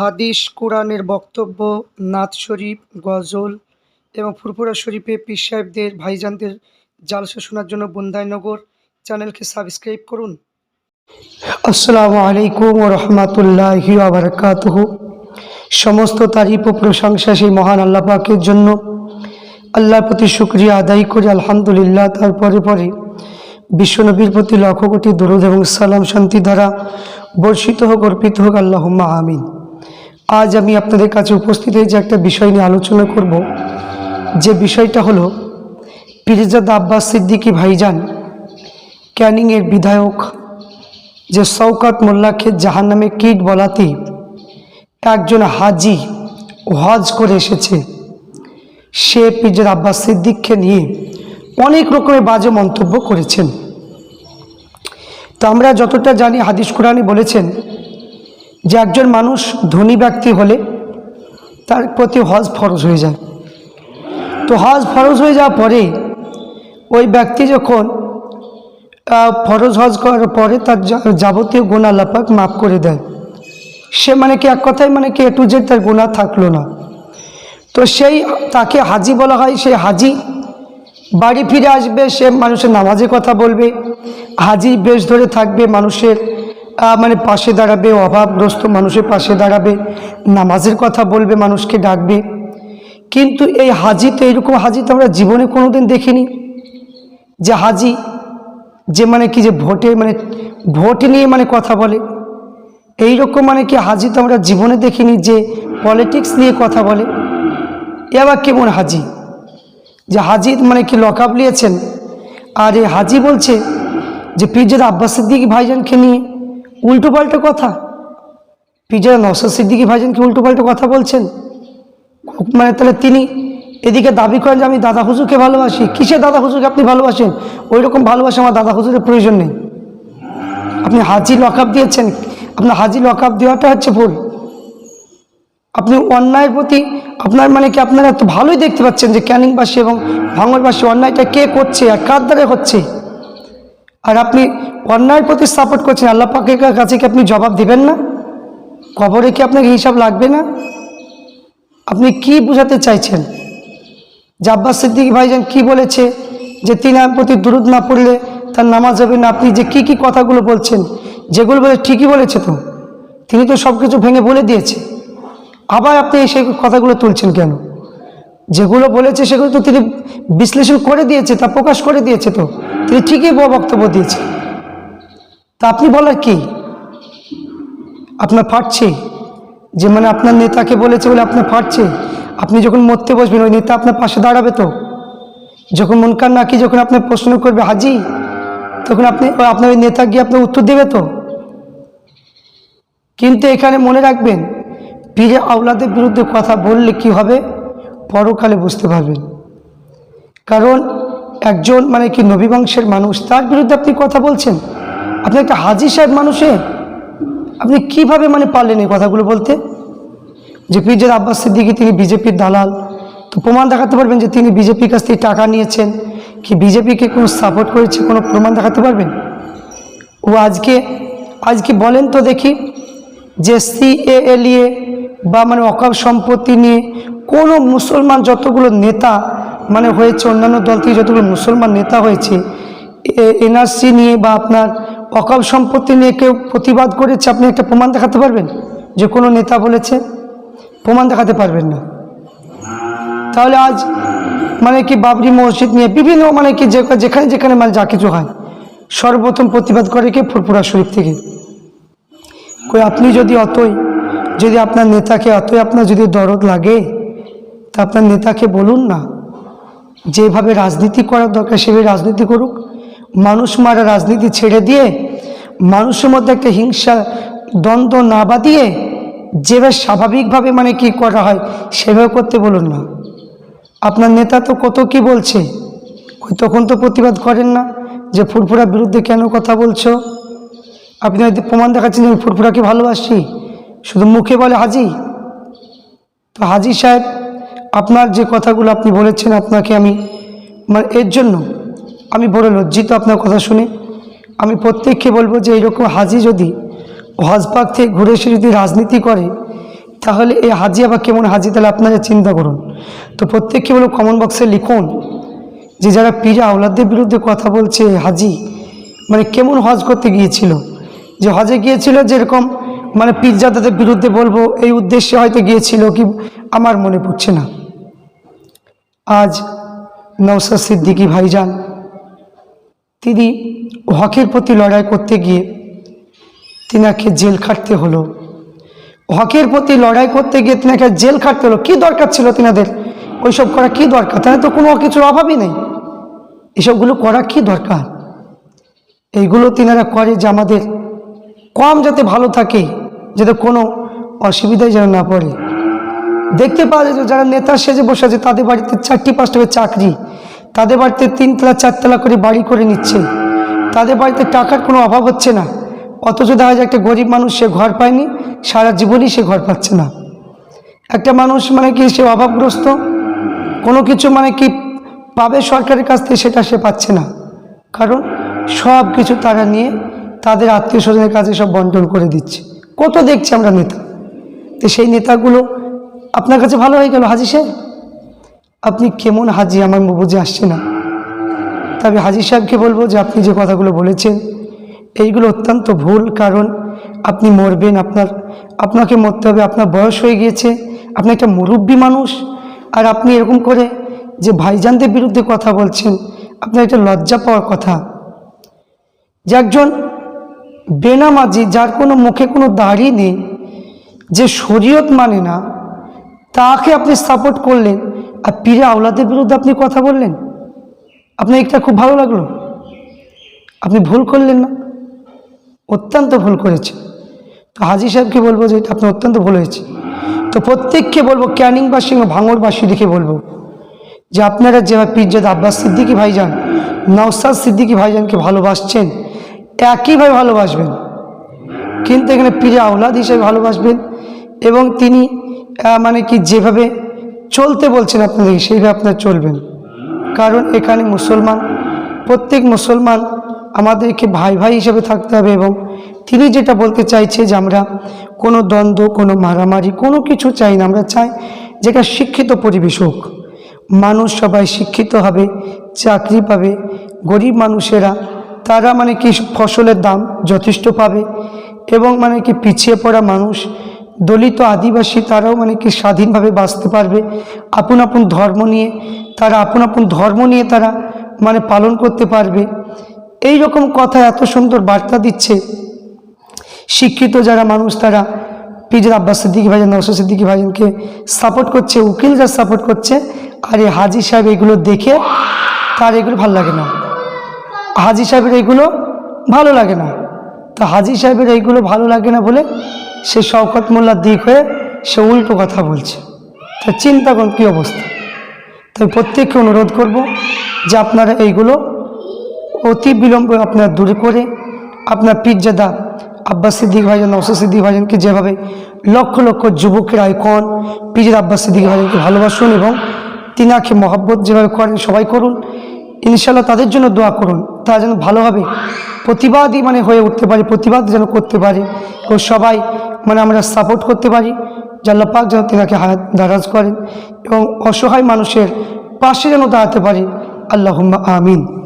হাদিস, কোরআনের বক্তব্য, নাত শরীফ, গজল এবং ফুরফুরা শরীফে পীর সাহেবদের, ভাইজানদের জালসা শোনার জন্য বন্দাইনগর চ্যানেলকে সাবস্ক্রাইব করুন। আসসালামু আলাইকুম ও রহমতুল্লাহি আবরকাতহ সমস্ত তারিফ ও প্রশংসা সেই মহান আল্লাহ পাকের জন্য। আল্লাহর প্রতি শুক্রিয়া আদায় করে, আলহামদুলিল্লাহ। তারপরে পরে বিশ্বনবীর প্রতি লক্ষ কোটি দরুদ এবং সালাম শান্তি দ্বারা বর্ষিত হোক, অর্পিত হোক আল্লাহ আমিন। আজ আমি আপনাদের কাছে উপস্থিত হয়ে যে একটা বিষয় নিয়ে আলোচনা করব। যে বিষয়টা হলো, পিরজাদা আব্বাস সিদ্দিকী ভাইজান, ক্যানিংয়ের বিধায়ক, যে শওকত মোল্লাকে জাহান নামে কিট বলাতে একজন হাজি হজ করে এসেছে, সে পিরজাদ আব্বাস সিদ্দিককে নিয়ে অনেক রকমের বাজে মন্তব্য করেছেন। তো আমরা যতটা জানি হাদিস কোরআনি বলেছেন যে একজন মানুষ ধনী ব্যক্তি হলে তার প্রতি হজ ফরজ হয়ে যায়। তো হজ ফরজ হয়ে যাওয়ার পরে ওই ব্যক্তি যখন ফরজ হজ করার পরে তার যাবতীয় গুণা লাপাক মাফ করে দেয়। সে মানে কি, এক কথায় মানে কি এটু যে তার গুণা থাকল না। তো সেই, তাকে হাজি বলা হয়, সেই হাজি বাড়ি ফিরে আসবে, সে মানুষের নামাজের কথা বলবে, হাজি বেশ ধরে থাকবে, মানুষের মানে পাশে দাঁড়াবে, অভাবগ্রস্ত মানুষের পাশে দাঁড়াবে, নামাজের কথা বলবে, মানুষকে ডাকবে। কিন্তু এই হাজি তো এরকম হাজি তো আমরা জীবনে কোনো দিন দেখিনি। যে হাজি, যে মানে কি যে ভোটে মানে ভোট নিয়ে মানে কথা বলে। এই রকম মানে কি হাজি তো আমরা জীবনে দেখিনি যে পলিটিক্স নিয়ে কথা বলে। এ আবার কেমন হাজি? যে হাজি মানে কি লকআপ নিয়েছেন? আর এই হাজি বলছে যে পিরজাদা আব্বাস সিদ্দিকি ভাইজানকে নিয়ে উল্টো পাল্টা কথা? পিরজাদা নওসাদ সিদ্দিকি ভাইজানকে উল্টো পাল্টা কথা বলছেন? মানে তাহলে তিনি এদিকে দাবি করেন যে আমি দাদা হুজুরকে ভালোবাসি। কিসে দাদা হুজুরকে আপনি ভালোবাসেন? ওই রকম ভালোবাসা আমার দাদা হুজুরের প্রয়োজন নেই। আপনি হাজি লকআপ দিয়েছেন। আপনার হাজি লকআপ দেওয়াটা হচ্ছে ভুল। আপনি অন্যায়ের প্রতি আপনার মানে কি আপনারা তো ভালোই দেখতে পাচ্ছেন যে ক্যানিংবাসী এবং ভাঙরবাসী অন্যায়টা কে করছে আর কার দ্বারা হচ্ছে? আর আপনি অন্যায়ের প্রতি সাপোর্ট করছেন, আল্লাহ পাকের কাছে কি আপনি জবাব দিবেন না? কবরে কি আপনাকে হিসাব লাগবে না? আপনি কি বোঝাতে চাইছেন? যে আব্বাস সিদ্দিক ভাইজান কি বলেছে যে তিনি আমার প্রতি দুরুদ না পড়লে তার নামাজ হবে না? আপনি যে কি কি কথাগুলো বলছেন, যেগুলো বলে ঠিকই বলেছে তো। তিনি তো সব কিছু ভেঙে বলে দিয়েছে। আবার আপনি সেই কথাগুলো তুলছেন কেন? যেগুলো বলেছে সেগুলো তো তিনি বিশ্লেষণ করে দিয়েছে, তা প্রকাশ করে দিয়েছে তো। তিনি ঠিকই বক্তব্য দিয়েছে। তা আপনি বলার কি? আপনার ফাটছে? যে মানে আপনার নেতাকে বলেছে বলে আপনার ফাটছে? আপনি যখন মরতে বসবেন, ওই নেতা আপনার পাশে দাঁড়াবে তো? যখন মনকার নাকি যখন আপনার প্রশ্ন করবে, হাজি, তখন আপনি, আপনার ওই নেতা গিয়ে আপনার উত্তর দেবে তো? কিন্তু এখানে মনে রাখবেন পীরে আওলাদের বিরুদ্ধে কথা বললে কি হবে? পরকালে বুঝতে পারবেন। কারণ একজন মানে কি নবী বংশের মানুষ, তার বিরুদ্ধে আপনি কথা বলছেন? আপনি একটা হাজি সাহেব মানুষে, আপনি কীভাবে মানে পারলেন এই কথাগুলো বলতে? যে পীরজাদ আব্বাস সিদ্দিকি তিনি বিজেপির দালাল, তো প্রমাণ দেখাতে পারবেন যে তিনি বিজেপির কাছ থেকে টাকা নিয়েছেন। কি বিজেপিকে কোনো সাপোর্ট করেছে, কোনো প্রমাণ দেখাতে পারবেন? ও আজকে আজকে বলেন তো দেখি যে সিএএ নিয়ে বা মানে অকাপ সম্পত্তি নিয়ে কোনো মুসলমান যতগুলো নেতা মানে হয়েছে অন্যান্য দল থেকে যতগুলো মুসলমান নেতা হয়েছে এনআরসি নিয়ে বা আপনার অকাপ সম্পত্তি নিয়ে কেউ প্রতিবাদ করেছে, আপনি একটা প্রমাণ দেখাতে পারবেন? যে কোনো নেতা বলেছে, প্রমাণ দেখাতে পারবেন না। তাহলে আজ মানে কি বাবরি মসজিদ নিয়ে বিভিন্ন মানে কি যেখানে যেখানে মানে যা কিছু হয়, সর্বপ্রথম প্রতিবাদ করে কে ফুরফুরা শরীফ থেকে? কই আপনি যদি অতই, যদি আপনার নেতাকে অতই আপনার যদি দরদ লাগে, তা আপনার নেতাকে বলুন না। যেভাবে রাজনীতি করার দরকার সেভাবে রাজনীতি করুক। মানুষ মারা রাজনীতি ছেড়ে দিয়ে মানুষের মধ্যে একটা হিংসা, দ্বন্দ্ব না বাদিয়ে যেভাবে স্বাভাবিকভাবে মানে কি করা হয় সেভাবে করতে বলুন না। আপনার নেতা তো কত কি বলছে? ওই তখন তো প্রতিবাদ করেন না যে ফুরফুরার বিরুদ্ধে কেন কথা বলছো? আপনি হয়তো প্রমাণ দেখাচ্ছেন যে আমি ফুরফুরাকে ভালোবাসি, শুধু মুখে বলে হাজি? তো হাজি সাহেব আপনার যে কথাগুলো আপনি বলেছেন আপনাকে আমি মানে এর জন্য আমি বড় লজ্জিত আপনার কথা শুনে। আমি প্রত্যেককে বলব যে এইরকম হাজি যদি হজপাক থেকে ঘুরে এসে যদি রাজনীতি করে, তাহলে এই হাজি আবার কেমন হাজি তাহলে আপনারা চিন্তা করুন। তো প্রত্যেককে বলো কমেন্ট বক্সে লিখুন যে যারা পীরে আওলাদের বিরুদ্ধে কথা বলছে হাজি মানে কেমন হজ করতে গিয়েছিল। যে হজে গিয়েছিল যেরকম মানে পীরজাদাদের বিরুদ্ধে বলব, এই উদ্দেশ্যে হয়তো গিয়েছিল কি আমার মনে পড়ছে না। নৌসাদ সিদ্দিকী ভাইজান। তিনি হকের প্রতি লড়াই করতে গিয়ে তিনাকে জেল খাটতে হলো। হকের প্রতি লড়াই করতে গিয়ে তিনাকে জেল খাটতে হলো। কী দরকার ছিল তিনাদের? ওইসব করা কি দরকার? তাহলে তো কোনো কিছুর অভাবই নেই। এসবগুলো করা কি দরকার? এইগুলো তিনারা করে যে আমাদের কম যাতে ভালো থাকে, যাতে কোনো অসুবিধায় যেন না পড়ে। দেখতে পাওয়া যায় যারা নেতা সেজে বসে আছে, তাদের বাড়িতে চারটি, পাঁচটা করে চাকরি। তাদের বাড়িতে তিনতলা, চারতলা করে বাড়ি করে নিচ্ছে। তাদের বাড়িতে টাকার কোনো অভাব হচ্ছে না। অথচ দেখা যায় একটা গরিব মানুষ, সে ঘর পায়নি, সারা জীবনই সে ঘর পাচ্ছে না। একটা মানুষ মানে কি, সে অভাবগ্রস্ত? কোনো কিছু মানে কি পাবে সরকারের কাছ থেকে, সেটা সে পাচ্ছে না। কারণ সব কিছু তারা নিয়ে তাদের আত্মীয় স্বজনের কাছে সব বন্টন করে দিচ্ছে। কত দেখছি আমরা নেতা? তো সেই নেতাগুলো আপনার কাছে ভালো হয়ে গেল হাজি সাহেব? আপনি কেমন হাজি আমার বুঝে আসছে না। তবে হাজি সাহেবকে বলব যে আপনি যে কথাগুলো বলেছেন, এইগুলো অত্যন্ত ভুল কারণ আপনি মরবেন আপনার, আপনাকে মরতে হবে, আপনার বয়স হয়ে গিয়েছে, আপনি একটা মুরব্বী মানুষ। আর আপনি এরকম করে যে ভাইজানদের বিরুদ্ধে কথা বলছেন, আপনার একটা লজ্জা পাওয়ার কথা। যে একজন বেনামাজি যার কোনো মুখে কোনো দাড়ি নেই, যে শরীয়ত মানে না তাকে আপনি সাপোর্ট করলেন আর পীরে আওলাদের বিরুদ্ধে আপনি কথা বললেন? আপনার এটা খুব ভালো লাগল। আপনি ভুল করলেন না। অত্যন্ত ভুল করেছে তো হাজি সাহেবকে বলব যে এটা আপনার অত্যন্ত ভুল হয়েছে। তো প্রত্যেককে বলব ক্যানিংবাসী ও ভাঙরবাসীদেরকে বলব যে আপনারা যেভাবে পীরজাদ আব্বাস সিদ্দিকি ভাইজান, নওসাদ সিদ্দিকি ভাইজানকে ভালোবাসছেন, একইভাবে ভালোবাসবেন। কিন্তু এখানে পীরে আওলাদ হিসেবে ভালোবাসবেন এবং তিনি মানে কি যেভাবে চলতে বলছেন আপনাদের, সেইভাবে আপনারা চলবেন। কারণ এখানে মুসলমান, প্রত্যেক মুসলমান আমাদেরকে ভাই ভাই হিসেবে থাকতে হবে এবং তিনি যেটা বলতে চাইছে যে আমরা কোনো দ্বন্দ্ব, কোনো মারামারি, কোনো কিছু চাই না। আমরা চাই যেটা শিক্ষিত পরিবেশ হোক। মানুষ সবাই শিক্ষিত হবে, চাকরি পাবে, গরিব মানুষেরা, তারা মানে কি ফসলের দাম যথেষ্ট পাবে এবং মানে কি পিছিয়ে পড়া মানুষ দলিত আদিবাসী তারাও মানে কি স্বাধীনভাবে বাঁচতে পারবে। আপন আপন ধর্ম নিয়ে, তারা আপন আপন ধর্ম নিয়ে তারা মানে পালন করতে পারবে। এই রকম কথা এত সুন্দর বার্তা দিচ্ছে। শিক্ষিত যারা মানুষ তারা পিজের আব্বাস সিদ্দিকি ভাইজান নওসাদ সিদ্দিকি ভাইজানকে সাপোর্ট করছে উকিলরা সাপোর্ট করছে, আর এই হাজি সাহেব এগুলো দেখে তার এগুলো ভালো লাগে না। হাজি সাহেবের এইগুলো ভালো লাগে না। তো হাজি সাহেবের এইগুলো ভালো লাগে না বলে সে শওকত মোল্লার দিক হয়ে সে উল্টো কথা বলছে। তা চিন্তা করুন, কী অবস্থা? তাই প্রত্যেককে অনুরোধ করব যে আপনারা এইগুলো অতি বিলম্বে আপনারা দূরে করে আপনার পীরজাদা আব্বাস সিদ্দিক ভাইজান নৌসা সিদ্দিক ভাইজানকে যেভাবে লক্ষ লক্ষ যুবকের আইকন পীরের আব্বাস সিদ্দিক ভাইজানকে ভালোবাসুন এবং তিনাকে মহব্বত যেভাবে করেন সবাই করুন। ইনশাল্লাহ তাদের জন্য দোয়া করুন। তারা যেন ভালোভাবে প্রতিবাদই মানে হয়ে উঠতে পারে, প্রতিবাদ যেন করতে পারে। ও সবাই মানে আমরা সাপোর্ট করতে পারি। জাল্লা পাক যেন তেনাকে হায়াত দারাজ করেন এবং অসহায় মানুষের পাশে যেন দাঁড়াতে পারি। আল্লাহ আমিন।